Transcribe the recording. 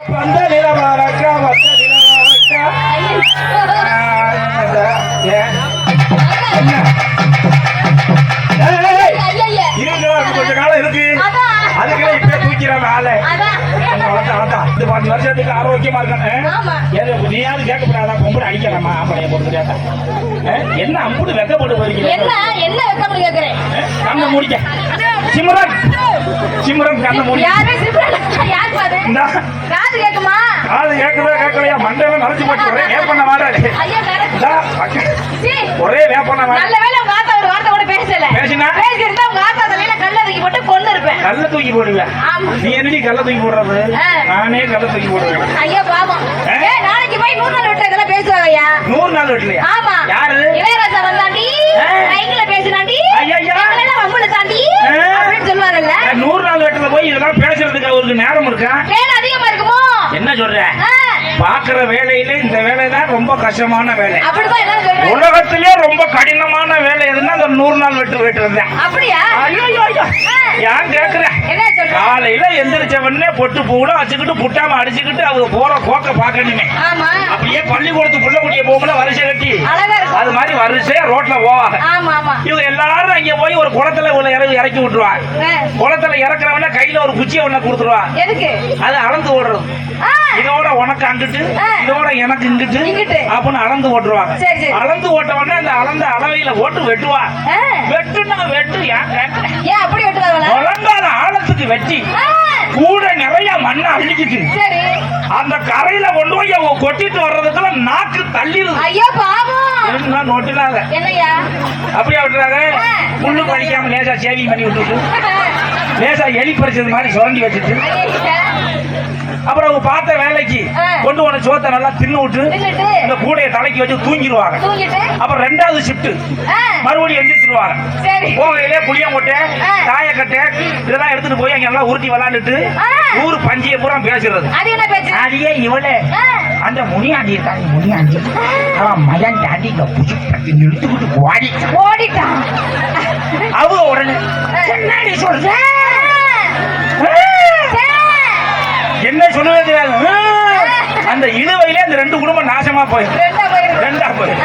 வந்த நிலவாரக்கா வந்த நிலவாரக்கா கொஞ்ச காலம் இருக்கு. அதுக்கெல்லாம் இப்ப தூக்கிறான் ஆளை இந்த பாஞ்சு வருஷத்துக்கு ஆரோக்கியமா இருக்கணும். நீயாவது கேட்கப்படாதா பொம்பளை அடிக்கலாமா? ஆம்பளைய பொறுத்து கேட்டா. என்ன அம்புடு வெக்கப்பட்டு போறீங்க என்ன வைக்கணும் கேக்குறேன்? கண்ணை மூடிக்க. சிம்ரன். சிம்ரன் கண்ணை மூடி. யாருமே சிம்பிள் யார் பாரு இந்தா. காது கேக்குமா? ஆளு கேட்கவே கேட்கலையா? மண்டபம் நினைச்சு போச்சு. ஒரே வேப்பண்ண சீ. ஒரே வேப்பண்ண நல்ல வேளை உங்க ஆத்தா ஒரு வார்த்தை கூட பேசல. பேசினா? பேசியிருந்தா உங்க ஆத்தா தலையில கல்ல தூக்கி போட்டு கொண்டு இருப்பேன். கல்ல தூக்கி போடுவேன். நீ என்னடி கல்ல தூக்கி போடுறது. நானே கல்ல தூக்கி போடுவேன். ஐயா பாவம். நாளைக்கு போய் நூறு நாள் விட்டு இதெல்லாம் பேசுவாங்க ஐயா. நூறு நாள் வீட்டுலயா? இதெல்லாம் பேசுறதுக்கு அவருக்கு நேரம் இருக்கா? அதிகமா இருக்குமோ? என்ன சொல்ற? பாக்குற வேலையில இந்த வேலை தான் ரொம்ப கஷ்டமான வேலை. அப்படிதான் உலகத்திலே ரொம்ப கடினமான வேலை எதுன்னா அந்த நூறு நாள் வெட்டு வெட்டுறது அப்படியா? ஐயோ. யார் கேக்குற? என்ன சொல்ற? காலையில எந்திரிச்ச உடனே பொட்டு பூலாம் வச்சுக்கிட்டு புட்டாம அடிச்சுக்கிட்டு அவங்க போற போக்க பாக்கணுமே ஆமா. அப்படியே பள்ளிக்கூடத்து புள்ள குட்டிய போகும்போது வரிசை கட்டி. அது மாதிரி வரிசையா ரோட்ல போவாங்க. இவங்க எல்லாரும் அங்க போய் ஒரு குளத்துல உள்ள இறக்கி இறக்கி விட்டுருவாங்க. குளத்துல இறக்குறவன கையில ஒரு குச்சியை ஒண்ண கொடுத்துருவான் எதுக்கு? அது அளந்து ஓடுறது. இதோட உனக்கு அங்கிட்டு. இதோட எனக்கு இங்கிட்டு. அப்படின்னு அளந்து ஓட்டுருவாங்க. அளந்து ஓட்டவொடனே அந்த அளந்த அளவையில ஓட்டு வெட்டுவா ஆ. வெட்டுனா வெட்டு ஏன்? அப்படி வெட்டுறாங்களா ஆழத்துக்கு வெட்டி. கூட நிறைய மண்ணை அள்ளிக்கிட்டு. சரி. அந்த கரையில கொண்டு போய் அவங்க கொட்டிட்டு வர்றதுக்குள்ள நாக்கு தள்ளிடுது. ஐயோ பாவம். நோட்டுலாத அப்படியே விட்டுறாங்க புல்லு பறிக்காம லேசா சேவிங் பண்ணி விட்டுட்டு. லேசா எலி பறிச்சது மாதிரி சுரண்டி வச்சுட்டு. அப்புறம் அவங்க பார்த்த வேலைக்கு. கொண்டு போன சோத்தை நல்லா தின்னு விட்டு இந்த கூடைய தலைக்கு வச்சு தூங்கிடுவாங்க. அப்புறம் ரெண்டாவது ஷிஃப்ட் மறுபடியும் எந்திரிச்சிருவாங்க சரி. போகையிலே புளியங்கொட்டை. தாயக்கட்டை இதெல்லாம் எடுத்துட்டு போய் அங்க எல்லாம் உருட்டி விளாண்டுட்டு. ஊர் பஞ்சியை பூரா பேசுறது. அது என்ன பேச்சு? அடியே இவளே. அந்த முனியாண்டி இருக்காங்க முனியாண்டி. அவன் மகன் தாண்டி இங்க புடி தட்டி நிறுத்துக்கிட்டு ஓடி ஓடிட்டான் அவங்க உடனே என்னடி சொல்ற? என்ன சொல்லுவது தெரியாது. அந்த இழுவையிலே அந்த ரெண்டு குடும்பம் நாசமா போயிடும் ரெண்டா போயிடும்